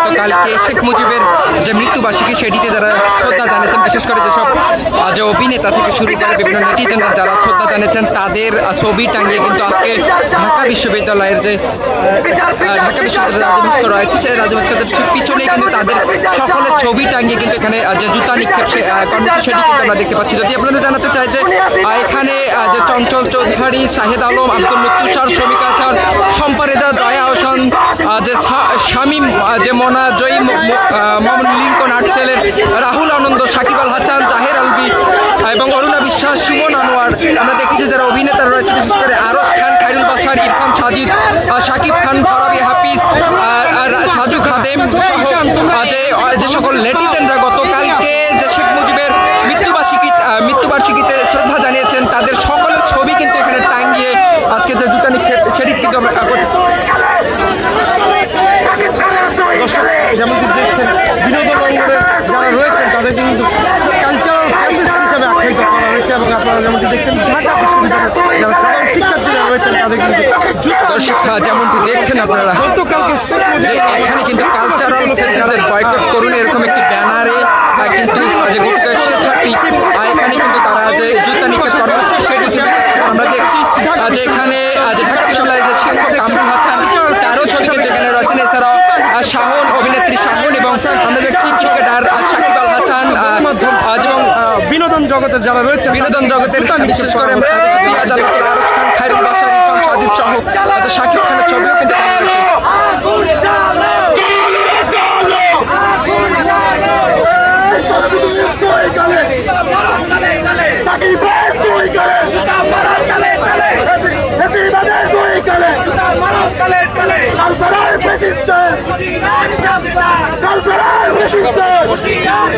গতকালকে শেখ মুজিবের যে মৃত্যুবার্ষিকী সেটিতে যারা শ্রদ্ধা জানিয়েছেন বিশেষ করে যেসব যে অভিনেতা থেকে শুরু করে বিভিন্ন নেটিজেন যারা শ্রদ্ধা জানিয়েছেন তাদের ছবি টাঙিয়ে কিন্তু আজকে ঢাকা বিশ্ববিদ্যালয়ের যে ঢাকা বিশ্ববিদ্যালয়ের রাজমুক্ত রয়েছে সেই রাজমুক্তের ঠিক পিছনেই কিন্তু তাদের সকলের ছবি টাঙিয়ে কিন্তু এখানে যে জুতা নিক্ষেপ কর্মসূচি সেটি কিন্তু আমরা দেখতে পাচ্ছি। যদি আপনাদের জানাতে চাই যে এখানে যে চঞ্চল চৌধুরী শাহেদ আলম আব্দুল মুক্তুসার শ্রমিক আচার সম্পারেদা দয়া হোসেন যে শামীম যে মনা জয়ী মোহাম্মদ লিঙ্কন আর্টসেলের রাহুল আনন্দ, সাকিব আল হাসান, জাহের আলবি এবং অরুণা বিশ্বাস, সুমন আনোয়ার। আমরা দেখেছি যারা অভিনেতারা রয়েছে, বিশেষ করে আরস খান খাইরুল বাসার, ইরফান সাজিদ শাকিব খান, ফরাবি হাফিজ সাজু খাদেম যে যে সকল নেটিজেনরা গতকালকে যে শেখ মুজিবের মৃত্যুবার্ষিকী মৃত্যুবার্ষিকীতে শ্রদ্ধা জানিয়েছেন, তাদের সকলের ছবি কিন্তু এখানে টাঙ্গিয়ে আজকে যে জুতা নিক্ষেপ, সেটি কিন্তু আমরা আহ, করতে- সাকিব খানের দুই কালে যেমনটি দেখছেন বিনোদন অঙ্গনের যারা রয়েছেন তাদেরকে কিন্তু কালচারাল ফ্যাসিস্ট হিসাবে আখ্যায়িত করা হয়েছে এবং আপনারা যেমনটি দেখছেন ঢাকা বিশ্ববিদ্যালয়ের যারা সাধারণ শিক্ষার্থীরা রয়েছেন তাদের কিন্তু জুতা দর্শক যেমনটি দেখছেন আপনারা যে এখানে কিন্তু কালচারাল ফেস্টিভ্যালের বয়কট করুন এরকম একটি ব্যানারে কিন্তু যে গোটা শিক্ষার্থী এখানে কিন্তু তারা যে জুতা নিক্ষেপ কর্মসূচি সেটি কিন্তু আমরা দেখছি যে এখানে যে ঢাকা বিশ্ববিদ্যালয়ের শিক্ষক কামরুল হাসান তারও ছবি কিন্তু এখানে রয়েছেন এছাড়াও শাহন অভিনেত্রী শাহন এবং আমরা দেখছি ক্রিকেটার সাকিব আল হাসান এবং বিনোদন জগতের যারা রয়েছে বিনোদন জগতের বিশেষ করে খায়রুল ইরফান সাজিদ সহ শাকিব খানের ছবিও কিন্তু কালচারাল ফ্যাসিস্টের কালচারাল হুশিয়ার